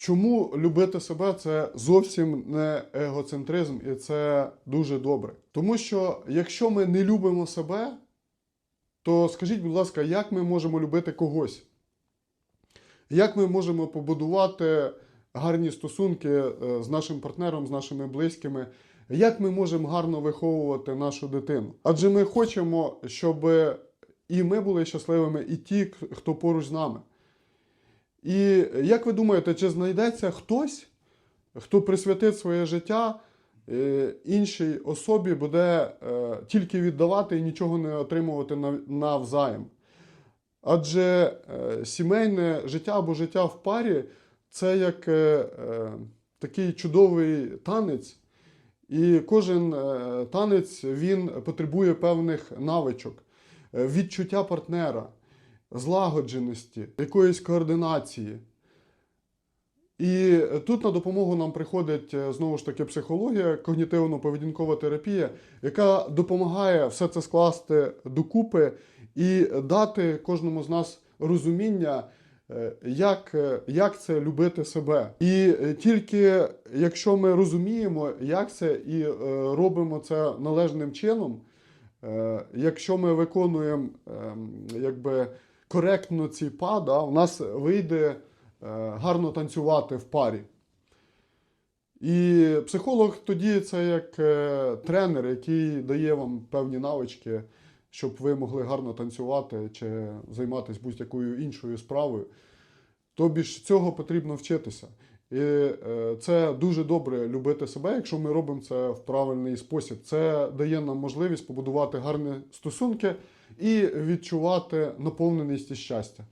Чому любити себе це зовсім не егоцентризм, і це дуже добре. Тому що якщо ми не любимо себе, то скажіть, будь ласка, як ми можемо любити когось? Як ми можемо побудувати гарні стосунки е, з нашим партнером, з нашими близькими? Як ми можемо гарно виховувати нашу дитину? Адже ми хочемо, щоб і ми були щасливими, і ті, хто поруч з нами. І як ви думаєте, чи знайдеться хтось, хто присвятить своє життя е, іншій особі, буде е, тільки віддавати і нічого не отримувати нав- навзаєм? Адже е, сімейне життя або життя в парі це як такий чудовий танець, і кожен танець він потребує певних навичок, відчуття партнера, злагодженості, якоїсь координації. І тут на допомогу нам приходить е, знову ж таки психологія, когнітивно-поведінкова терапія, яка допомагає все це скласти докупи і дати кожному з нас розуміння, е, як, е, як це любити себе. І тільки якщо ми розуміємо, як це, і робимо це належним чином, якщо ми виконуємо ем, якби, коректно ці па, да, у нас вийде е, гарно танцювати в парі. І психолог тоді це як е, тренер, який дає вам певні навички, щоб ви могли гарно танцювати чи займатися будь-якою іншою справою. Тобі ж цього потрібно вчитися. І е, це дуже добре любити себе, якщо ми робимо це в правильний спосіб. Це дає нам можливість побудувати гарні стосунки і відчувати наповненість і щастя.